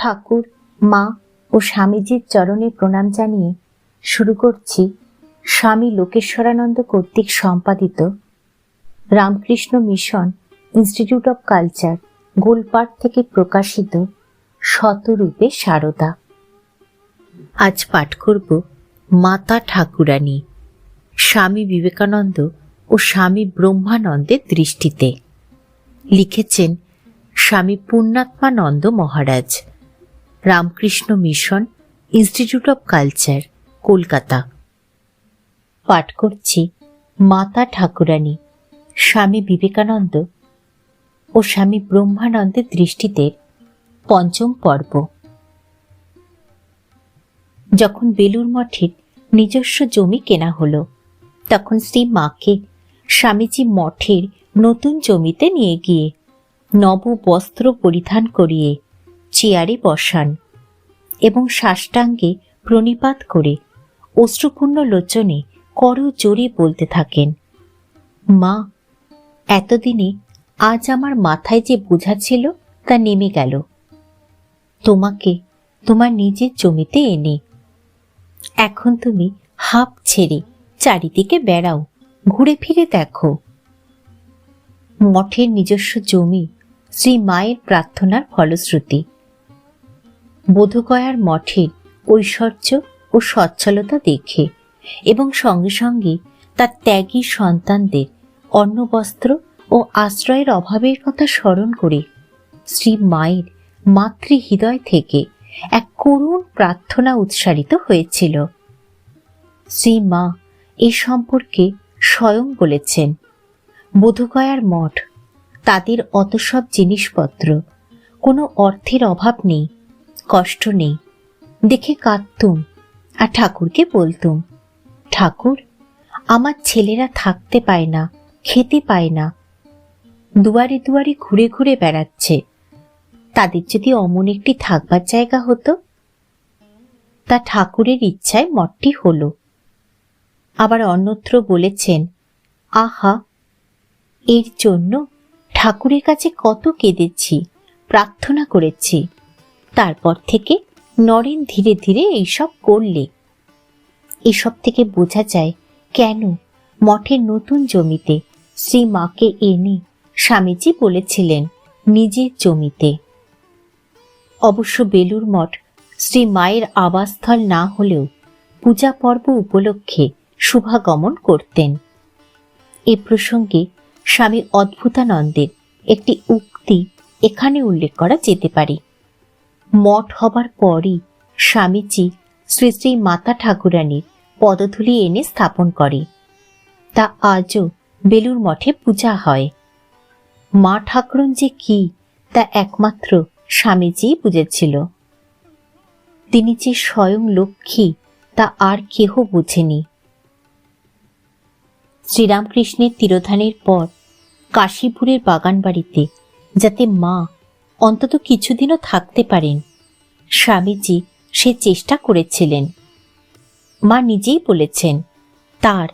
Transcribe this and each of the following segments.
ঠাকুর, মা ও স্বামীজির চরণে প্রণাম জানিয়ে শুরু করছি স্বামী লোকেশ্বরানন্দ কর্তৃক সম্পাদিত Ramakrishna mission institute of culture Golpark থেকে প্রকাশিত শতরূপে সারদা। আজ পাঠ করব মাতা ঠাকুরানী, স্বামী বিবেকানন্দ ও স্বামী ব্রহ্মানন্দের দৃষ্টিতে। লিখেছেন Swami Purnatmananda Maharaj. Ramakrishna mission institute of culture Kolkata. পাঠ করছি মাতা ঠাকুরানী, স্বামী বিবেকানন্দ ও স্বামী ব্রহ্মানন্দের দৃষ্টিতে পঞ্চম পর্ব। যখন বেলুর মঠের নিজস্ব জমি কেনা হলো, তখন শ্রী মাকে স্বামীজি মঠের নতুন জমিতে নিয়ে গিয়ে নব বস্ত্র পরিধান করিয়ে চেয়ারে বসান এবং সাষ্টাঙ্গে প্রণিপাত করে অশ্রুপূর্ণ লোচনে কর জোরে বলতে থাকেন, মা, এতদিনে আজ আমার মাথায় যে বোঝা ছিল তা নেমে গেল। তোমাকে তোমার নিজের জমিতে এনে। এখন তুমি হাঁপ ছেড়ে চারিদিকে বেড়াও, ঘুরে ফিরে দেখো। মঠের নিজস্ব জমি শ্রী মায়ের প্রার্থনার ফলশ্রুতি। বোধগয়ার মঠের ঐশ্বর্য ও সচ্ছলতা দেখে এবং সঙ্গে সঙ্গে তার ত্যাগী সন্তানদের অন্নবস্ত্র ও আশ্রয়ের অভাবের কথা স্মরণ করে শ্রী মায়ের মাতৃ হৃদয় থেকে এক করুণ প্রার্থনা উৎসারিত হয়েছিল। শ্রী মা এ সম্পর্কে স্বয়ং বলেছেন, বোধগয়ার মঠ তাদের অত সব জিনিসপত্র, কোনো অর্থের অভাব নেই কষ্ট নেই। দেখে কাঁদতুম আর ঠাকুরকে বলতুম, ঠাকুর, আমার ছেলেরা থাকতে পায় না, খেতে পায় না। দুয়ারে দুয়ারে ঘুরে ঘুরে বেড়াচ্ছে। তাদের যদি অমন একটি থাকবার জায়গা হতো? তা ঠাকুরের ইচ্ছায় মঠটি হলো। আবার অন্যত্র বলেছেন, আহা, এর জন্য ঠাকুরের কাছে কত কেঁদেছি, প্রার্থনা করেছি। তারপর থেকে নরেন ধীরে ধীরে এইসব করলে। এসব থেকে বোঝা যায় কেন মঠের নতুন জমিতে শ্রী মাকে এনে স্বামীজি বলেছিলেন নিজের জমিতে। অবশ্য বেলুর মঠ শ্রী মায়ের আবাসস্থল না হলেও পূজা পর্ব উপলক্ষে শুভাগমন করতেন। এ প্রসঙ্গে স্বামী অদ্ভুতানন্দের একটি উক্তি এখানে উল্লেখ করা যেতে পারে। মঠ হবার পরই স্বামীজি শ্রী শ্রী মাতা ঠাকুরানীর পদধূলি এনে স্থাপন করে। তা আজও বেলুর মঠে পূজা হয়। মা ঠাকুরন যে কি, তা একমাত্র স্বামীজিই বুঝেছিল। তিনি যে স্বয়ং লক্ষ্মী, তা আর কেহ বুঝেনি। শ্রীরামকৃষ্ণের তিরোধানের পর কাশীপুরের বাগান বাড়িতে যাতে মা অন্তত কিছুদিনও থাকতে পারেন। স্বামীজি সে চেষ্টা করেছিলেন। মা নিজেই বলেছেন, তার,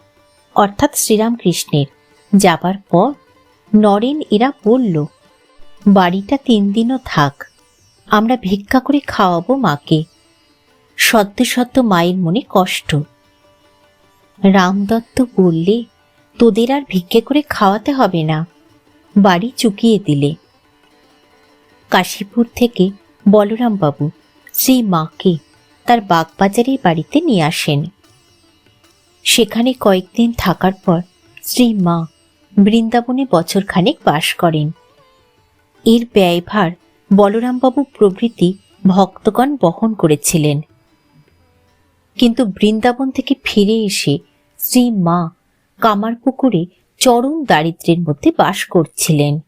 অর্থাৎ শ্রীরামকৃষ্ণের, যাবার পর নরেন এরা বলল, বাড়িটা তিন দিনও থাক, আমরা ভিক্ষা করে খাওয়াবো মাকে। সদ্য সদ্য মায়ের মনে কষ্ট। রামদত্ত বললে, তোদের আর ভিক্ষে করে খাওয়াতে হবে না। বাড়ি চুকিয়ে দিলে। কাশীপুর থেকে বলরামবাবু শ্রী মাকে তার বাগবাজারের বাড়িতে নিয়ে আসেন। সেখানে কয়েকদিন থাকার পর শ্রী মা বৃন্দাবনে বছরখানেক বাস করেন। এর ব্যয়ভার বলরামবাবু প্রভৃতি ভক্তগণ বহন করেছিলেন। কিন্তু বৃন্দাবন থেকে ফিরে এসে শ্রী মা কামারপুকুরে চরম দারিদ্র্যের মধ্যে বাস করছিলেন।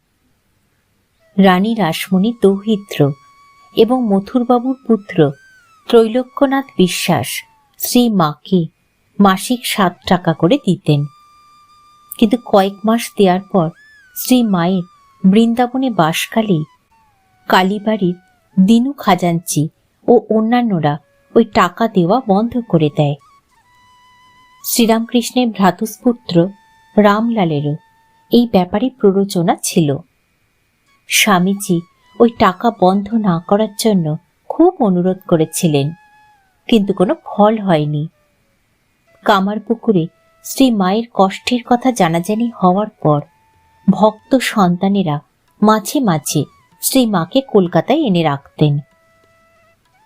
রানী রাসমণি দৌহিত্র এবং মথুরবাবুর পুত্র ত্রৈলোক্যনাথ বিশ্বাস শ্রী মাকে মাসিক সাত টাকা করে দিতেন। কিন্তু কয়েক মাস দেওয়ার পর শ্রী মায়ের বৃন্দাবনে বাসকালেই কালীবাড়ির দিনু খাজাঞ্চি ও অন্যান্যরা ওই টাকা দেওয়া বন্ধ করে দেয়। শ্রীরামকৃষ্ণের ভ্রাতুস্পুত্র রামলালেরও এই ব্যাপারে প্ররোচনা ছিল। স্বামীজি ওই টাকা বন্ধ না করার জন্য খুব অনুরোধ করেছিলেন, কিন্তু কোনো ফল হয়নি। কামার পুকুরে শ্রী মায়ের কষ্টের কথা জানাজানি হওয়ার পর ভক্ত সন্তানেরা মাঝে মাঝে শ্রী মাকে কলকাতায় এনে রাখতেন।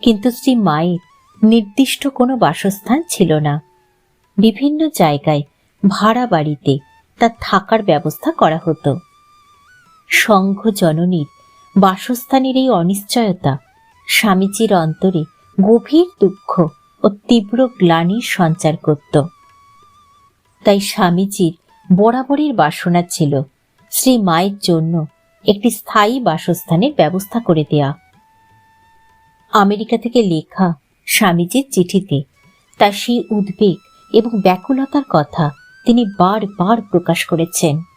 কিন্তু শ্রী মায়ের নির্দিষ্ট কোনো বাসস্থান ছিল না। বিভিন্ন জায়গায় ভাড়া বাড়িতে তার থাকার ব্যবস্থা করা হতো। সংঘ জননীর বাসস্থানের এই অনিশ্চয়তা, স্বামীজির অন্তরে গভীর দুঃখ ও তীব্র গ্লানির সঞ্চার করত। তাই স্বামীজির বরাবরের বাসনা ছিল শ্রী মায়ের জন্য একটি স্থায়ী বাসস্থানের ব্যবস্থা করে দেয়া। আমেরিকা থেকে লেখা স্বামীজির চিঠিতে তার সেই উদ্বেগ এবং ব্যাকুলতার কথা তিনি বারবার প্রকাশ করেছেন।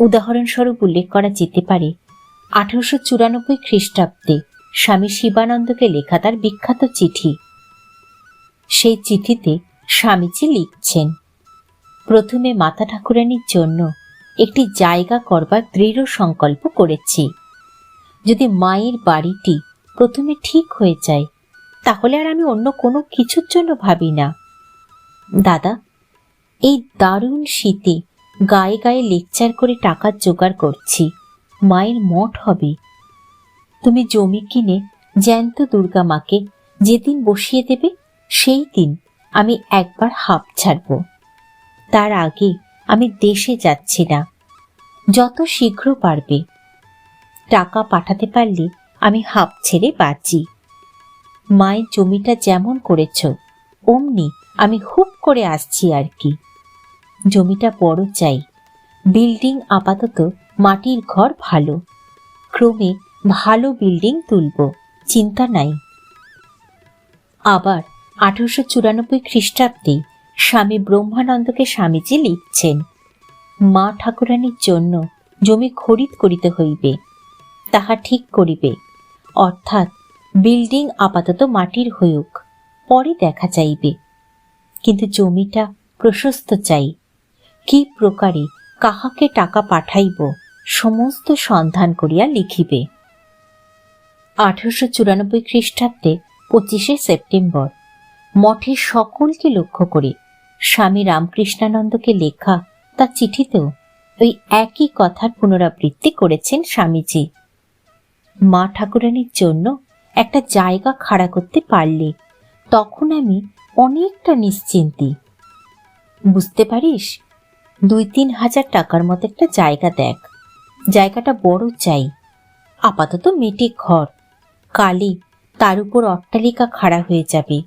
উদাহরণস্বরূপ উল্লেখ করা যেতে পারে। আঠারোশো চুরানব্বই খ্রিস্টাব্দে স্বামী শিবানন্দকে লেখা তার বিখ্যাত চিঠি। সেই চিঠিতে স্বামীজি লিখছেন, প্রথমে মাতা ঠাকুরানীর জন্য একটি জায়গা করবার দৃঢ় সংকল্প করেছি। যদি মায়ের বাড়িটি প্রথমে ঠিক হয়ে যায়, তাহলে আর আমি অন্য কোনো কিছুর জন্য ভাবি না। দাদা, এই দারুণ শীতে গায়ে গায়ে লেকচার করে টাকার জোগাড় করছি। মায়ের মঠ হবে। তুমি জমি কিনে জ্যান্ত দুর্গা মাকে যেদিন বসিয়ে দেবে, সেই দিন আমি একবার হাঁপ ছাড়ব। তার আগে আমি দেশে যাচ্ছি না। যত শীঘ্র পারবে। টাকা পাঠাতে পারলে আমি হাঁপ ছেড়ে বাঁচি। মায়ের জমিটা যেমন করেছ, অমনি আমি হুপ করে আসছি আর কি। জমিটা বড় চাই। বিল্ডিং আপাতত মাটির ঘর ভালো। ক্রমে ভালো বিল্ডিং তুলব, চিন্তা নাই। আবার আঠারোশো চুরানব্বই খ্রিস্টাব্দে স্বামী ব্রহ্মানন্দকে স্বামীজি লিখছেন, মা ঠাকুরানীর জন্য জমি খরিদ করিতে হইবে, তাহা ঠিক করিবে। অর্থাৎ বিল্ডিং আপাতত মাটির হইউক পরে দেখা যাইবে। কিন্তু জমিটা প্রশস্ত চাই কি প্রকারে কাহাকে টাকা পাঠাইব, সমস্ত সন্ধান করিয়া লিখিবে। আঠারোশো চুরানব্বই খ্রিস্টাব্দে পঁচিশে সেপ্টেম্বর, মঠে সকলকে লক্ষ্য করে স্বামী রামকৃষ্ণানন্দকে লেখা তা চিঠিতেও ওই একই কথার পুনরাবৃত্তি করেছেন স্বামীজি। মা ঠাকুরানীর জন্য একটা জায়গা খাড়া করতে পারলে তখন আমি অনেকটা নিশ্চিন্তি। বুঝতে পারিস? দুই তিন হাজার টাকার মতো একটা জায়গা দেখ। জায়গাটা বড় চাই। আপাতত মেটে ঘর। কালে তার উপর অট্টালিকা খাড়া হয়ে যাবে।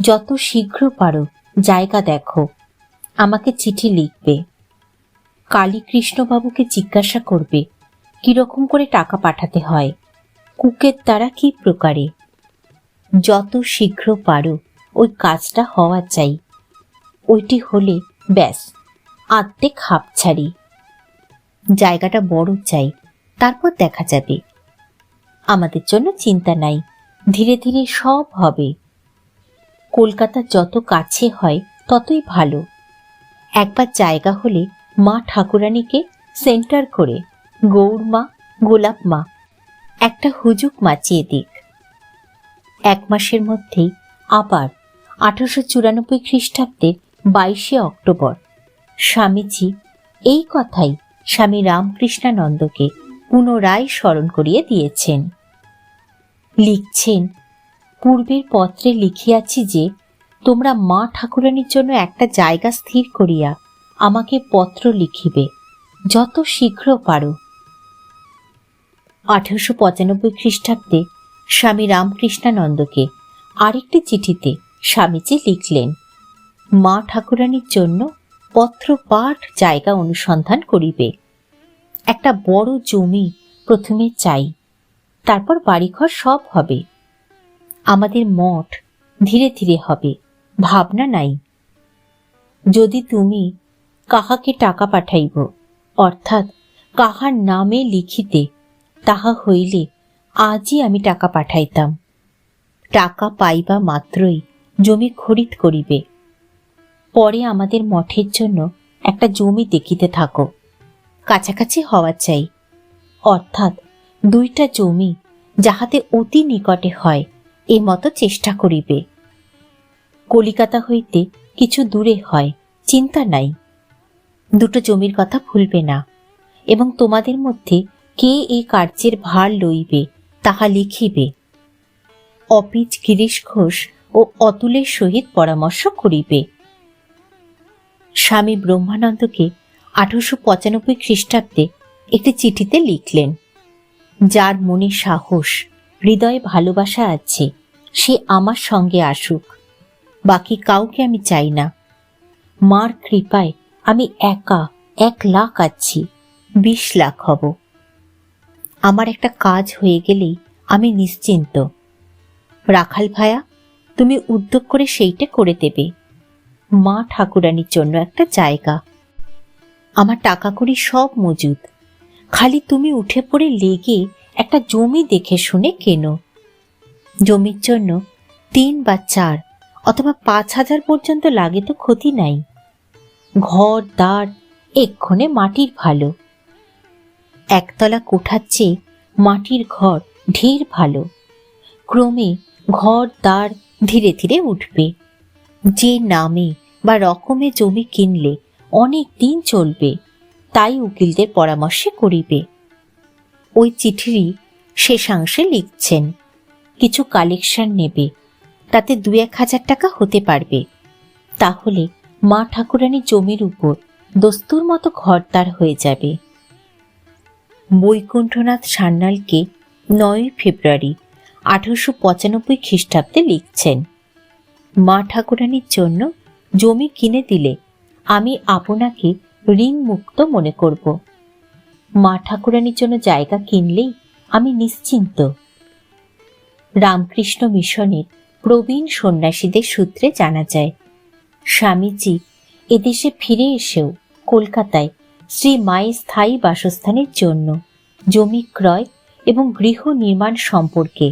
যত শীঘ্র পারো, জায়গা দেখো। আমাকে চিঠি লিখবে। কালী কৃষ্ণবাবুকে জিজ্ঞাসা করবে, কীরকম করে টাকা পাঠাতে হয়? কুকের দ্বারা কি প্রকারে? যত শীঘ্র পারো, ওই কাজটা হওয়া চাই। ওইটি হলে ব্যাস। আত্মে খাপ ছাড়ি। জায়গাটা বড় চাই, তারপর দেখা যাবে। আমাদের জন্য চিন্তা নাই, ধীরে ধীরে সব হবে। কলকাতা যত কাছে হয়, ততই ভালো। একবার জায়গা হলে মা ঠাকুরানীকে সেন্টার করে, গৌর মা, গোলাপ মা, একটা হুজুক মাচিয়ে দিক। এক মাসের মধ্যেই আবার আঠারোশো চুরানব্বই খ্রিস্টাব্দের বাইশে অক্টোবর। স্বামীজি, এই কথাই স্বামী রামকৃষ্ণানন্দকে পুনরায় স্মরণ করিয়ে দিয়েছেন। লিখছেন, পূর্বের পত্রে লিখিয়াছি যে, তোমরা মা ঠাকুরানীর জন্য একটা জায়গা স্থির করিয়া আমাকে পত্র লিখিবে, যত শীঘ্র পারো। আঠারোশো পঁচানব্বই খ্রিস্টাব্দে স্বামী রামকৃষ্ণানন্দকে আরেকটি চিঠিতে স্বামীজি লিখলেন, মা ঠাকুরানীর জন্য পত্র পাঠ জায়গা অনুসন্ধান করিবে। একটা বড় জমি প্রথমে চাই, তারপর বাড়িঘর সব হবে। আমাদের মঠ ধীরে ধীরে হবে, ভাবনা নাই। যদি তুমি কাহাকে টাকা পাঠাইব, অর্থাৎ কাহার নামে লিখিতে, তাহা হইলে আজই আমি টাকা পাঠাইতাম। টাকা পাইবা মাত্রই জমি খরিদ করিবে। পরে আমাদের মঠের জন্য একটা জমি দেখিতে থাকো। কাছাকাছি হওয়া চাই। অর্থাৎ দুইটা জমি যাহাতে অতি নিকটে হয়, এ মতো চেষ্টা করিবে। কলিকাতা হইতে কিছু দূরে হয়, চিন্তা নাই। দুটো জমির কথা ভুলবে না। এবং তোমাদের মধ্যে কে এই কার্যের ভার লইবে, তাহা লিখিবে। অপিচ গিরিশ ঘোষ ও অতুলের সহিত পরামর্শ করিবে। স্বামী ব্রহ্মানন্দকে আঠারোশো পঁচানব্বই খ্রিস্টাব্দে একটি চিঠিতে লিখলেন, যার মনে সাহস, হৃদয়ে ভালোবাসা আছে, সে আমার সঙ্গে আসুক। বাকি কাউকে আমি চাই না। মার কৃপায় আমি একা, এক লাখ আছি, বিশ লাখ হব। আমার একটা কাজ হয়ে গেলেই আমি নিশ্চিন্ত। রাখাল ভায়া, তুমি উদ্যোগ করে সেইটা করে দেবে। মা ঠাকুরানির জন্য একটা জায়গা। আমার টাকা করি সব মজুদ খালি তুমি উঠে পড়ে লেগে একটা জমি দেখে শুনে কেনো। জমির জন্য তিন বা চার অথবা পাঁচ হাজার পর্যন্ত লাগে তো ক্ষতি নাই। ঘর দাঁড় এক্ষণে মাটির ভালো। একতলা কোঠার চেয়ে মাটির ঘর ঢের ভালো। ক্রমে ঘর দাঁড় ধীরে ধীরে উঠবে। যে নামে বা রকমে জমি কিনলে অনেক দিন চলবে, তাই উকিলদের পরামর্শে করিবে। ওই চিঠিরই শেষাংশে লিখছেন। কিছু কালেকশন নেবে, তাতে দু এক হাজার টাকা হতে পারবে। তাহলে মা ঠাকুরানী জমির উপর দস্তুর মতো ঘরদার হয়ে যাবে। বৈকুণ্ঠনাথ সান্যালকে নয়ই ফেব্রুয়ারি আঠারোশো পঁচানব্বই খ্রিস্টাব্দে লিখছেন। মা ঠাকুরানীর জন্য জমি কিনে দিলে আমি আপনাকে ঋণ মুক্ত মনে করব। মা ঠাকুরানীর জন্য জায়গা কিনলেই আমি নিশ্চিন্ত। রামকৃষ্ণ মিশনের প্রবীণ সন্ন্যাসীদের সূত্রে জানা যায়, স্বামীজি এদেশে ফিরে এসেও কলকাতায় শ্রী মায়ের স্থায়ী বাসস্থানের জন্য জমি ক্রয় এবং গৃহ নির্মাণ সম্পর্কে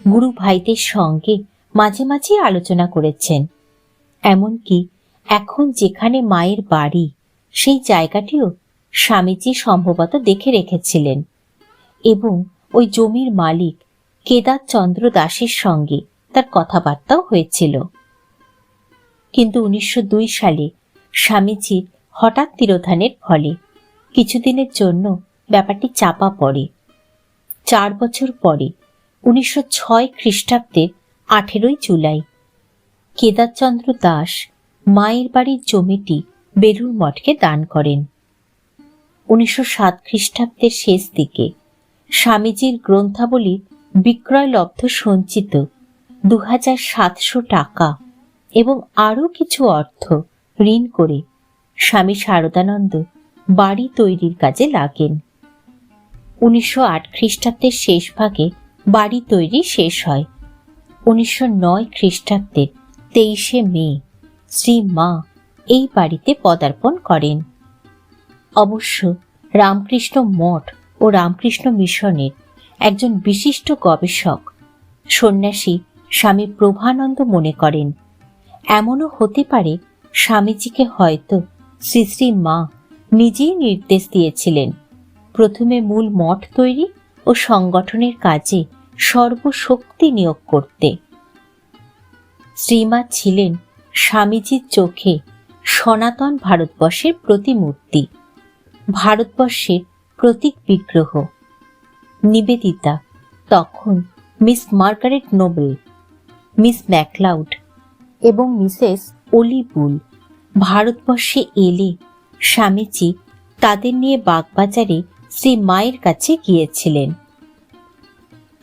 গুরু ভাইদের সঙ্গে মাঝে মাঝে আলোচনা করেছেন। এমনকি এখন যেখানে মায়ের বাড়ি, সেই জায়গাটিও স্বামীজি সম্ভবত দেখে রেখেছিলেন এবং ওই জমির মালিক কেদার চন্দ্র দাসের সঙ্গে তার কথাবার্তাও হয়েছিল। কিন্তু উনিশশো দুই সালে স্বামীজির হঠাৎ তিরোধানের ফলে কিছুদিনের জন্য ব্যাপারটি চাপা পড়ে। চার বছর পরে উনিশশো ছয় খ্রিস্টাব্দের আঠেরোই জুলাই। কেদারচন্দ্র দাস মায়ের বাড়ির জমিটি বেলুর মঠকে দান করেন। উনিশশো সাত খ্রিস্টাব্দের শেষ দিকে স্বামীজির গ্রন্থাবলী বিক্রয়লব্ধ সঞ্চিত দু হাজার সাতশো টাকা এবং আরও কিছু অর্থ ঋণ করে স্বামী শারদানন্দ বাড়ি তৈরির কাজে লাগেন। উনিশশো আট খ্রিস্টাব্দের শেষ ভাগে বাড়ি তৈরি শেষ হয়। উনিশশো নয় খ্রিস্টাব্দের তেইশে মে শ্রী মা এই বাড়িতে পদার্পণ করেন। অবশ্য রামকৃষ্ণ মঠ ও রামকৃষ্ণ মিশনের একজন বিশিষ্ট গবেষক, সন্ন্যাসী স্বামী প্রভানন্দ মনে করেন, এমনও হতে পারে স্বামীজিকে হয়তো শ্রী শ্রী মা নিজেই নির্দেশ দিয়েছিলেন। প্রথমে মূল মঠ তৈরি ও সংগঠনের কাজে সর্বশক্তি নিয়োগ করতে। শ্রীমা ছিলেন স্বামীজির চোখে সনাতন ভারতবর্ষের প্রতিমূর্তি, ভারতবর্ষের প্রতীক বিগ্রহ। নিবেদিতা তখন Miss Margaret Noble, Miss MacLeod এবং মিসেস অলিবুল ভারতবর্ষে এলে স্বামীজি তাদের নিয়ে বাগবাজারে শ্রী মায়ের কাছে গিয়েছিলেন।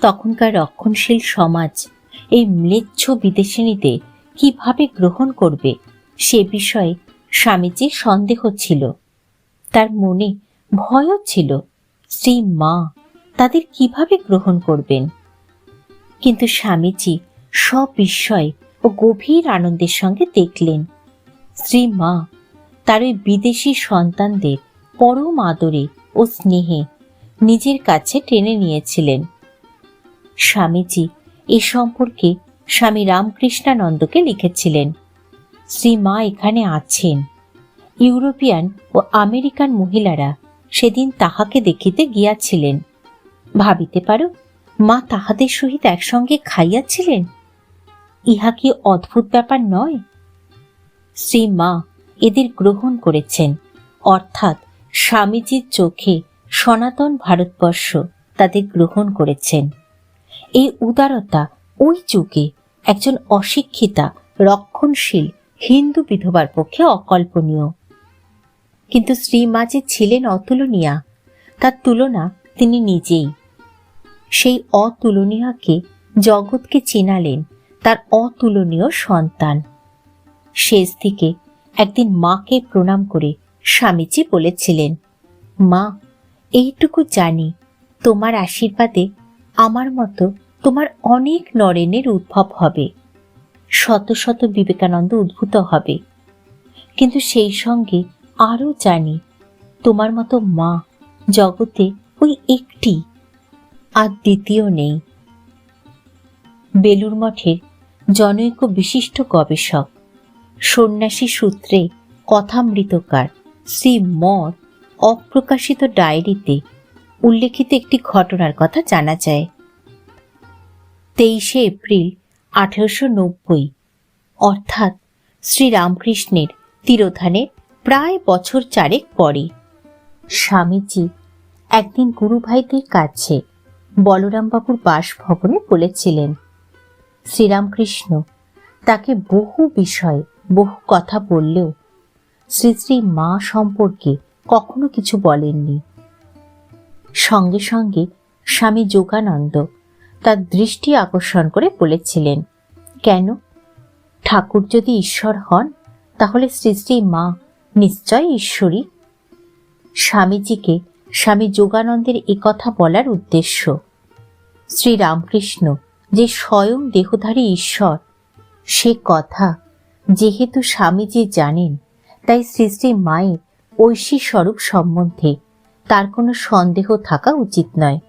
তখনকার রক্ষণশীল সমাজ এই ম্লেচ্ছ বিদেশিনীতে কীভাবে গ্রহণ করবে সে বিষয়ে স্বামীজির সন্দেহ ছিল। তার মনে ভয়ও ছিল শ্রী মা, তাদের কীভাবে গ্রহণ করবেন? কিন্তু স্বামীজি সব বিস্ময় ও গভীর আনন্দের সঙ্গে দেখলেন। শ্রী মা, তার ওই বিদেশি সন্তানদের পরম আদরে ও স্নেহে নিজের কাছে টেনে নিয়েছিলেন। স্বামীজি, এ সম্পর্কে স্বামী রামকৃষ্ণানন্দকে লিখেছিলেন। শ্রী মা এখানে আছেন। ইউরোপিয়ান ও আমেরিকান মহিলারা সেদিন তাহাকে দেখিতে গিয়াছিলেন। ভাবিতে পারো, মা তাহাদের সহিত একসঙ্গে খাইয়াছিলেন? ইহা কি অদ্ভুত ব্যাপার নয়? শ্রী মা এদের গ্রহণ করেছেন। অর্থাৎ স্বামীজির চোখে সনাতন ভারতবর্ষ তাদের গ্রহণ করেছেন। এই উদারতা ওই যুগে একজন অশিক্ষিতা, রক্ষণশীল হিন্দু বিধবার পক্ষে অকল্পনীয়। কিন্তু শ্রীমা যে ছিলেন অতুলনীয়া, তার তুলনা তিনি নিজেই। সেই অতুলনীয়াকে জগৎকে চেনালেন তার অতুলনীয় সন্তান। শেষ দিকে একদিন মাকে প্রণাম করে স্বামীজি বলেছিলেন, মা, এইটুকু জানি, তোমার আশীর্বাদে আমার মতো তোমার অনেক নরেনের উদ্ভব হবে। শত শত বিবেকানন্দ উদ্ভূত হবে। কিন্তু সেই সঙ্গে আরও জানি, তোমার মতো মা জগতে ওই একটি আর দ্বিতীয় নেই। বেলুর মঠের জনৈক বিশিষ্ট গবেষক, সন্ন্যাসী সূত্রে কথামৃতকার শ্রী মর অপ্রকাশিত ডায়েরিতে উল্লেখিত একটি ঘটনার কথা জানা যায়। তেইশে এপ্রিল আঠেরোশো নব্বই। অর্থাৎ শ্রীরামকৃষ্ণের তিরোধানের প্রায় বছর চারেক পরে। স্বামীজি একদিন গুরুভাইদের কাছে বলরামবাবুর বাসভবনে বলেছিলেন, শ্রীরামকৃষ্ণ, তাকে বহু বিষয়ে বহু কথা বললেও শ্রী শ্রী মা সম্পর্কে কখনো কিছু বলেননি। সঙ্গে সঙ্গে স্বামী যোগানন্দ তার দৃষ্টি আকর্ষণ করে বলেছিলেন, কেন? ঠাকুর যদি ঈশ্বর হন, তাহলে শ্রী মা নিশ্চয় ঈশ্বরী। স্বামীজিকে স্বামী যোগানন্দের কথা বলার উদ্দেশ্য। শ্রী রামকৃষ্ণ যে স্বয়ং দেহধারী ঈশ্বর, সে কথা যেহেতু স্বামীজি জানেন, তাই শ্রী মায়ের ঐশী স্বরূপ সম্বন্ধে তার কোনো সন্দেহ থাকা উচিত নয়।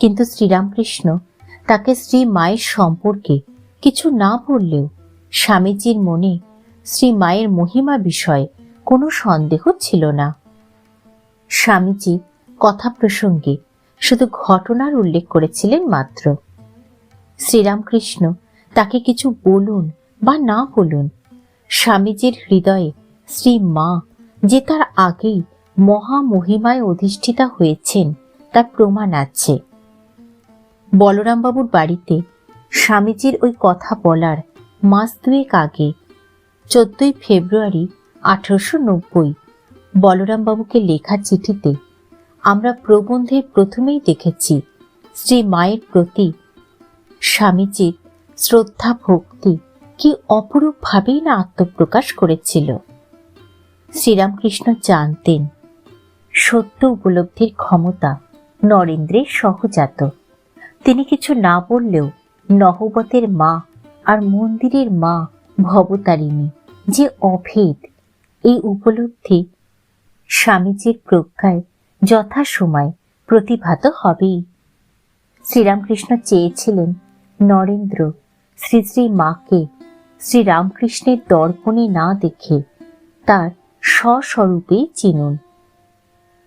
কিন্তু শ্রীরামকৃষ্ণ তাকে শ্রী মায়ের সম্পর্কে কিছু না বললেও স্বামীজির মনে শ্রী মায়ের মহিমা বিষয়ে কোনো সন্দেহ ছিল না। স্বামীজি কথা প্রসঙ্গে শুধু ঘটনার উল্লেখ করেছিলেন মাত্র। শ্রীরামকৃষ্ণ তাকে কিছু বলুন বা না বলুন, স্বামীজির হৃদয়ে শ্রী মা যে তার আগেই মহামহিমায় অধিষ্ঠিতা হয়েছেন তার প্রমাণ আছে। বলরামবাবুর বাড়িতে স্বামীজির ওই কথা বলার মাস দুয়েক আগে, চোদ্দই ফেব্রুয়ারি আঠারোশো নব্বই, বলরামবাবুকে লেখা চিঠিতে আমরা প্রবন্ধের প্রথমেই দেখেছি শ্রী মায়ের প্রতি স্বামীজির শ্রদ্ধা, ভক্তি কি অপরূপভাবেই না আত্মপ্রকাশ করেছিল। শ্রীরামকৃষ্ণ জানতেন সত্য উপলব্ধির ক্ষমতা নরেন্দ্রের সহজাত। তিনি কিছু না বললেও নহবতের মা আর মন্দিরের মা ভবতারিণী যে অভেদ, এই উপলব্ধি স্বামীজির প্রজ্ঞায় যথাসময় প্রতিভাত হবেই। শ্রীরামকৃষ্ণ চেয়েছিলেন নরেন্দ্র শ্রী শ্রী মাকে শ্রীরামকৃষ্ণের দর্পণে না দেখে তার স্বস্বরূপেই চিনুন।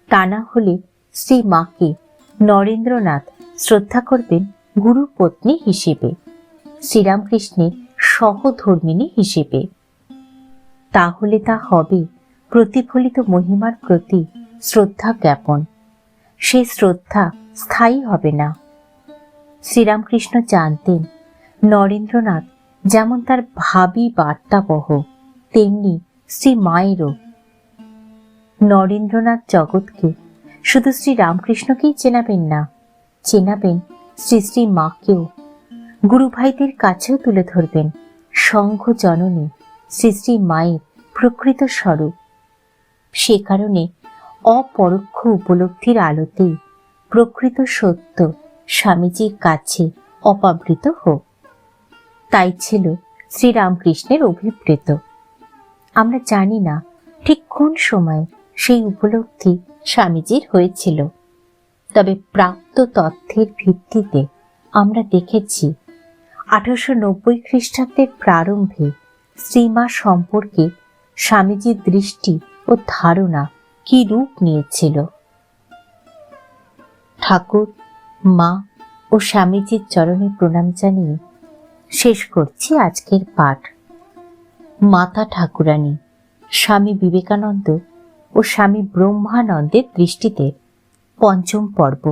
তা না হলে শ্রী মাকে নরেন্দ্রনাথ শ্রদ্ধা করবেন গুরুপত্নী হিসেবে শ্রীরামকৃষ্ণের সহধর্মিনী হিসেবে। তাহলে তা হবে প্রতিফলিত মহিমার প্রতি শ্রদ্ধা জ্ঞাপন। সে শ্রদ্ধা স্থায়ী হবে না। শ্রীরামকৃষ্ণ জানতেন, নরেন্দ্রনাথ যেমন তার ভাবি বার্তাবহ, তেমনি শ্রী মায়েরও। নরেন্দ্রনাথ জগৎকে শুধু শ্রী রামকৃষ্ণকেই চেনাবেন না চেনাবেন শ্রী শ্রী মাকেও। গুরুভাইদের কাছেও তুলে ধরবেন সংঘ জননী শ্রী শ্রী মায়ের প্রকৃত স্বরূপ। সে কারণে অপরোক্ষ উপলব্ধির আলোতেই প্রকৃত সত্য স্বামীজির কাছে অপাবৃত হোক। তাই ছিল শ্রীরামকৃষ্ণের অভিপ্রেত। আমরা জানি না ঠিক কোন সময় সেই উপলব্ধি স্বামীজির হয়েছিল। তবে প্রাপ্ত তথ্যের ভিত্তিতে আমরা দেখেছি আঠারোশো নব্বই খ্রিস্টাব্দের প্রারম্ভে শ্রীমা সম্পর্কে স্বামীজির দৃষ্টি ও ধারণা কি রূপ নিয়েছিল? ঠাকুর, মা ও স্বামীজির চরণে প্রণাম জানিয়ে শেষ করছি আজকের পাঠ। মাতা ঠাকুরানী, স্বামী বিবেকানন্দ ও স্বামী ব্রহ্মানন্দের দৃষ্টিতে পঞ্চম পর্ব।